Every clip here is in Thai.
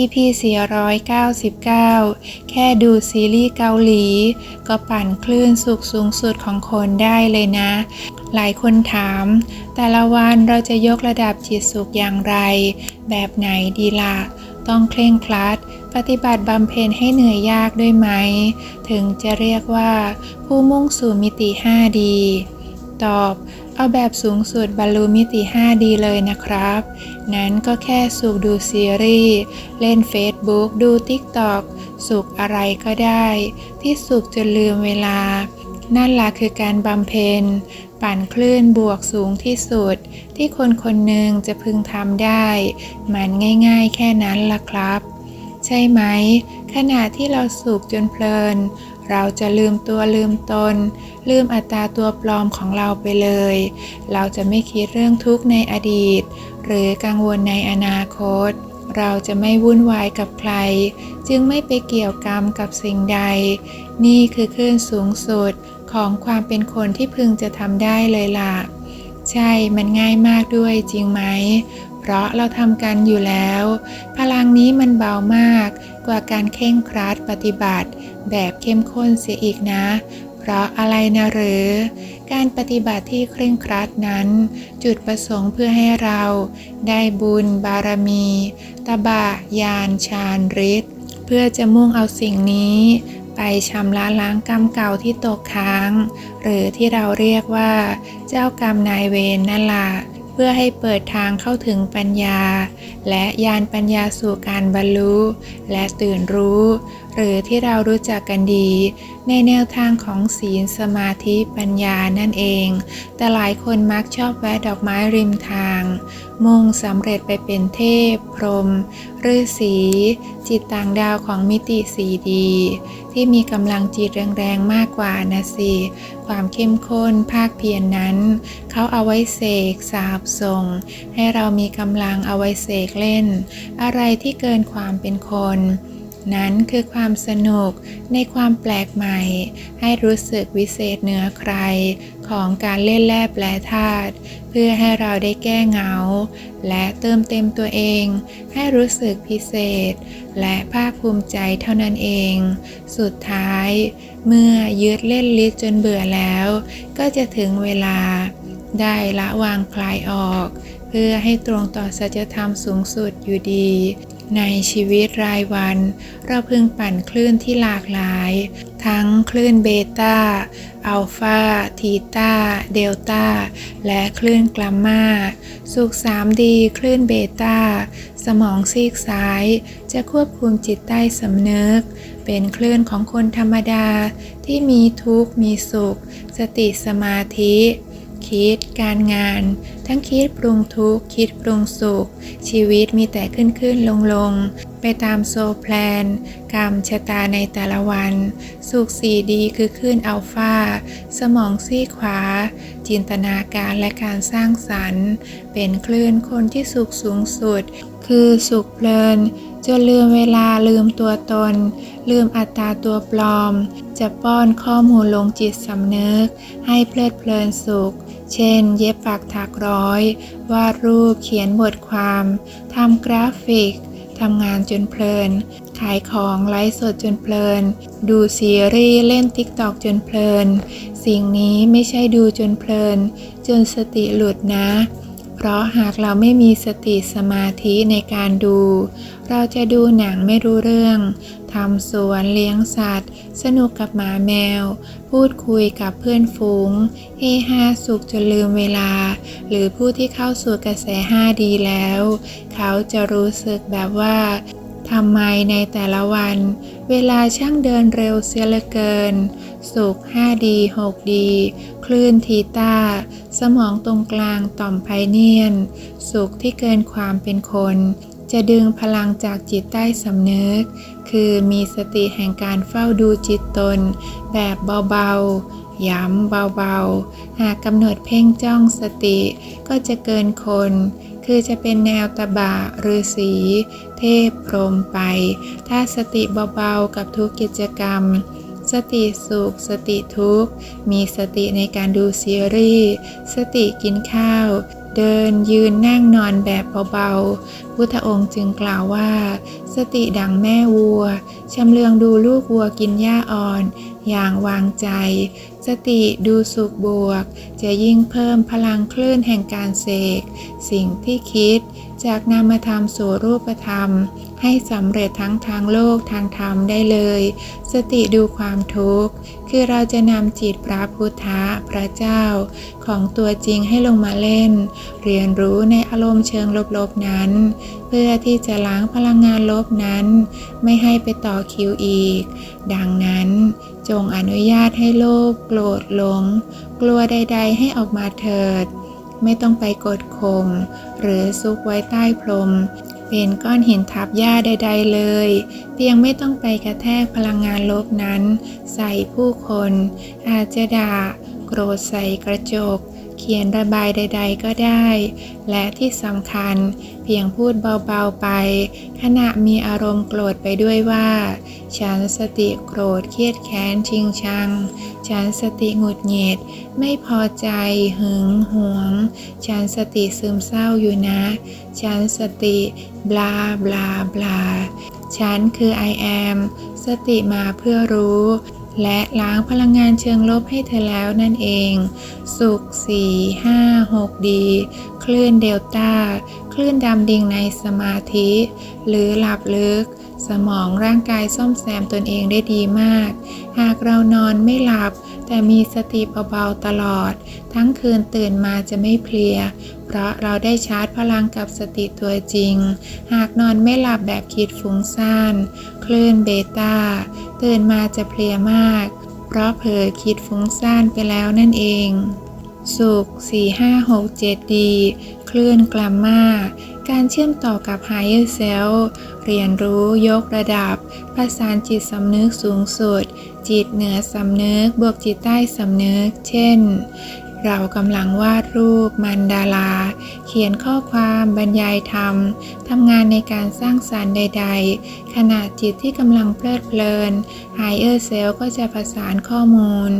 EP 499 แค่ดูซีรีส์เกาหลี ก็ปั่นคลื่นสุขสูงสุดของคนได้เลยนะ หลายคนถาม แต่ละวันเราจะยกระดับจิตสุขอย่างไร แบบไหนดีละ่ะ ต้องเคร่งครัด ปฏิบัติบำเพ็ญให้เหนื่อยยากด้วยไหม ถึงจะเรียกว่า ผู้มุ่งสู่มิติ5ดี ตอบ เอาแบบสูงสุดบรรลุมิติ 5 ดีเลยนะครับ นั้นก็แค่สุขดูซีรีส์ เล่น Facebook ดู TikTok สุขอะไรก็ได้ ที่สุขจนลืมเวลา นั่นล่ะคือการบำเพ็ญ ปั่นคลื่นบวกสูงที่สุด ที่คนคนหนึ่งจะพึงทำได้ มันง่ายๆแค่นั้นล่ะครับ ใช่ไหม ขณะที่เราสุขจนเพลิน เราจะลืมตัวลืมตน ลืมอัตราตัวปลอมของเราไปเลย เราจะไม่คิดเรื่องทุกข์ในอดีต หรือกังวลในอนาคต เราจะไม่วุ่นวายกับใคร จึงไม่ไปเกี่ยวกรรมกับสิ่งใด นี่คือคลื่นสูงสุดของความเป็นคนที่พึงจะทำได้เลยล่ะ ใช่มันง่ายมากด้วยจริงไหม เพราะเราทำกันอยู่แล้ว พลังนี้มันเบามากกว่าการเข่งครัดปฏิบัติ แบบเข้มข้นเสียอีกนะ เพราะอะไรนะหรือ การปฏิบัติที่เคร่งครัดนั้น จุดประสงค์เพื่อให้เราได้บุญบารมี ตบะยานชาญฤทธิ์เพื่อจะมุ่งเอาสิ่งนี้ไปชำระล้างกรรมเก่าที่ตกค้าง หรือที่เราเรียกว่า เจ้ากรรมนายเวรนนั่นล่ะ เพื่อให้เปิดทางเข้าถึงปัญญา และยานปัญญาสู่การบรรลุ และตื่นรู้ หรือที่เรารู้จักกันดี ในแนวทางของศีลสมาธิปัญญานั่นเอง แต่หลายคนมักชอบแวะดอกไม้ริมทาง มุ่งสำเร็จไปเป็นเทพ พรหมฤาษีจิตต่างดาวของมิติสีดี ที่มีกำลังจิตแรงๆมากกว่านะสิความเข้มข้นภาคเพียรนนั้น เขาเอาไว้เสกสาบส่ง ให้เรามีกำลังเอาไว้เสกเล่น อะไรที่เกินความเป็นคน นั้นคือความสนุกในความแปลกใหม่ ให้รู้สึกวิเศษเหนือใคร ของการเล่นแร่แปลธาตุเพื่อให้เราได้แก้เหงา และเติมเต็มตัวเอง ให้รู้สึกพิเศษ และภาคภูมิใจเท่านั้นเอง สุดท้าย เมื่อยืดเล่นลิศจนเบื่อแล้ว ก็จะถึงเวลาได้ละวางคลายออก เพื่อให้ตรงต่อสัจธรรมสูงสุดอยู่ดี ในชีวิตรายวัน เราพึงปั่นคลื่นที่หลากหลาย ทั้งคลื่นเบต้า อัลฟา ทีตาเดลต้า และคลื่นกลัมมาสุข 3D คลื่นเบต้า สมองซีกซ้าย จะควบคุมจิตใต้สำนึก เป็นคลื่นของคนธรรมดาที่มีทุกข์มีสุข สติสมาธิ คิด การงาน ทั้งคิดปรุงทุกข์คิดปรุงสุข ชีวิตมีแต่ขึ้นขึ้นลงลงไปตามโซแพลน กรรมชะตาในแต่ละวัน สุขสีดีคือขึ้นอัลฟาสมองซีขวา จินตนาการและการสร้างสรรค์ เป็นคลื่นคนที่สุขสูงสุด คือสุขเพลินจนลืมเวลาลืมตัวตน ลืมอัตราตัวปลอม จะป้อนข้อมูลลงจิตสำนึก ให้เพลิดเพลินสุข เช่น เย็บปักถักร้อย วาดรูปเขียนบทความทำกราฟิกทำงานจนเพลิน ขายของไลฟ์สดจนเพลิน ดูซีรีส์เล่นติ๊กตอกจนเพลิน สิ่งนี้ไม่ใช่ดูจนเพลิน จนสติหลุดนะ ราะหากเราไม่มีสติสมาธิในการดู เราจะดูหนังไม่รู้เรื่อง ทำสวนเลี้ยงสัตว์ สนุกกับหมาแมว พูดคุยกับเพื่อนฝูง เฮฮาสุขจนลืมเวลา หรือผู้ที่เข้าสู่กระแส5ดีแล้ว เขาจะรู้สึกแบบว่า ทำไมในแต่ละวัน เวลาช่างเดินเร็วเสียเหลือเกิน สุข5ดี6ดีคลื่นทีตาสมองตรงกลางต่อมไพเนียน สุขที่เกินความเป็นคน จะดึงพลังจากจิตใต้สำนึก คือมีสติแห่งการเฝ้าดูจิตตน แบบเบาๆ ย้ำเบาๆ หากกำหนดเพ่งจ้องสติก็จะเกินคน คือจะเป็นแนวตะบะฤาษีเทพพรมไป ถ้าสติเบาๆกับทุกกิจกรรม สติสุข สติทุกข์ มีสติในการดูซีรีส์ สติกินข้าวเดินยืนนั่งนอนแบบเบาๆ พุทธองค์จึงกล่าวว่า สติดังแม่วัว ชำเลืองดูลูกวัวกินหญ้าอ่อน อย่างวางใจ สติดูสุขบวก จะยิ่งเพิ่มพลังคลื่นแห่งการเสก สิ่งที่คิดจากนามธรรมสู่รูปธรรมให้สำเร็จทั้งทางโลกทางธรรมได้เลย สติดูความทุกข์ คือเราจะนำจิตพระพุทธะพระเจ้า ของตัวจริงให้ลงมาเล่น เรียนรู้ในอารมณ์เชิงลบๆนั้น เพื่อที่จะล้างพลังงานลบนั้น ไม่ให้ไปต่อคิวอีก ดังนั้นจงอนุญาตให้โลภโกรธหลง กลัวใด ๆ ให้ออกมาเถิด ไม่ต้องไปกดข่มหรือซุกไว้ใต้พรม เป็นก้อนหินทับหญ้าใด ๆ เลย เพียงไม่ต้องไปกระแทกพลังงานลบนั้น ใส่ผู้คน อาจจะด่าโกรธใส่กระจก เขียนระบายใด ๆ ก็ได้ และที่สำคัญ เพียงพูดเบาๆไป ขณะมีอารมณ์โกรธไปด้วยว่า ฉันสติโกรธเครียดแค้นชิงชัง ฉันสติหงุดหงิด ไม่พอใจ หึงหวง ฉันสติซึมเศร้าอยู่นะ ฉันสติบลาบลาบลาฉันคือ I am สติมาเพื่อรู้ และล้างพลังงานเชิงลบให้เธอแล้วนั่นเอง สุข4 5 6 ดี คลื่นเดลต้า คลื่นดำดิ่งในสมาธิ หรือหลับลึก สมองร่างกายซ่อมแซมตนเองได้ดีมาก หากเรานอนไม่หลับ แต่มีสติเบาๆตลอด ทั้งคืนตื่นมาจะไม่เพลีย เพราะเราได้ชาร์จพลังกับสติตัวจริง หากนอนไม่หลับแบบคิดฟุ้งซ่าน คลื่นเบต้า ตื่นมาจะเพลียมาก เพราะเผลอคิดฟุ้งซ่านไปแล้วนั่นเอง สุข 4 5 6 7 ดี คลื่นกลัมมา การเชื่อมต่อกับ Higher Self เรียนรู้ยกระดับประสานจิตสำนึกสูงสุด จิตเหนือสำนึก บวกจิตใต้สำนึก เช่น เรากำลังวาดรูป มันดาลาเขียนข้อความ บรรยายธรรม ทำงานในการสร้างสารรค์ใด ๆ ขณะจิตที่กำลังเพลิดเพลิน Higher Self ก็จะประสานข้อมูล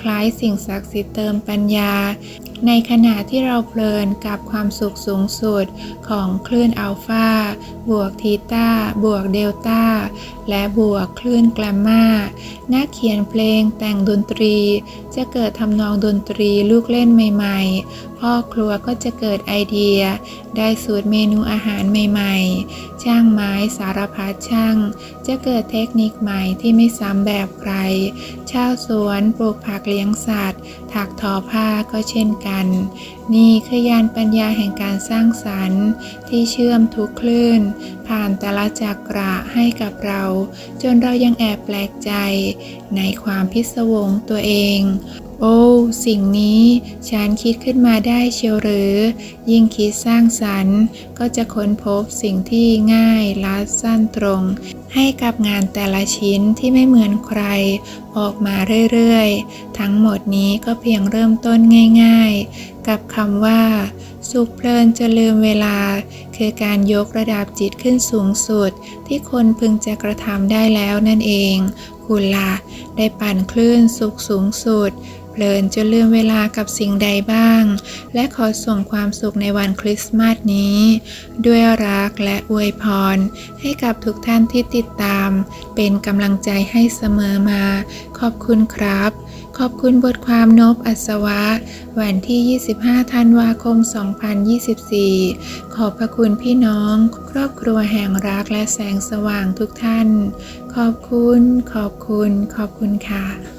คล้ายสิ่งศักดิ์สิทธิ์เติมปัญญา ในขณะที่เราเพลินกับความสุขสูงสุดของคลื่นอัลฟาบวกทีตาบวกเดลต้า และบวกคลื่นแกลมมานักเขียนเพลงแต่งดนตรี จะเกิดทำนองดนตรีลูกเล่นใหม่ ๆพ่อครัวก็จะเกิดไอเดีย ได้สูตรเมนูอาหารใหม่ๆ ช่างไม้สารพัดช่าง จะเกิดเทคนิคใหม่ที่ไม่ซ้ำแบบใคร ชาวสวนปลูกผักเลี้ยงสัตว์ ถักทอผ้าก็เช่นกัน นี่คือยานปัญญาแห่งการสร้างสรรค์ ที่เชื่อมทุกคลื่น ผ่านแต่ละจักระให้กับเรา จนเรายังแอบแปลกใจ ในความพิศวงตัวเอง โอ้ สิ่งนี้ฉันคิดขึ้นมาได้เชียวหรือ ยิ่งคิดสร้างสรรค์ก็จะค้นพบสิ่งที่ง่ายลัดสั้นตรง ให้กับงานแต่ละชิ้นที่ไม่เหมือนใคร ออกมาเรื่อยๆ ทั้งหมดนี้ก็เพียงเริ่มต้นง่ายๆ กับคำว่า สุขเพลินจะลืมเวลา คือการยกระดับจิตขึ้นสูงสุด ที่คนพึงจะกระทำได้แล้วนั่นเอง คุณละได้ปั่นคลื่นสุขสูงสุด เพลินจนลืมเวลากับสิ่งใดบ้าง และขอส่งความสุขในวันคริสต์มาสนี้ ด้วยรักและอวยพร ให้กับทุกท่านที่ติดตาม เป็นกำลังใจให้เสมอมา ขอบคุณครับ ขอบคุณบทความนบอัศวะ วันที่ 25 ธันวาคม 2024 ขอบพระคุณพี่น้อง ครอบครัวแห่งรักและแสงสว่างทุกท่าน ขอบคุณ ขอบคุณ ขอบคุณค่ะ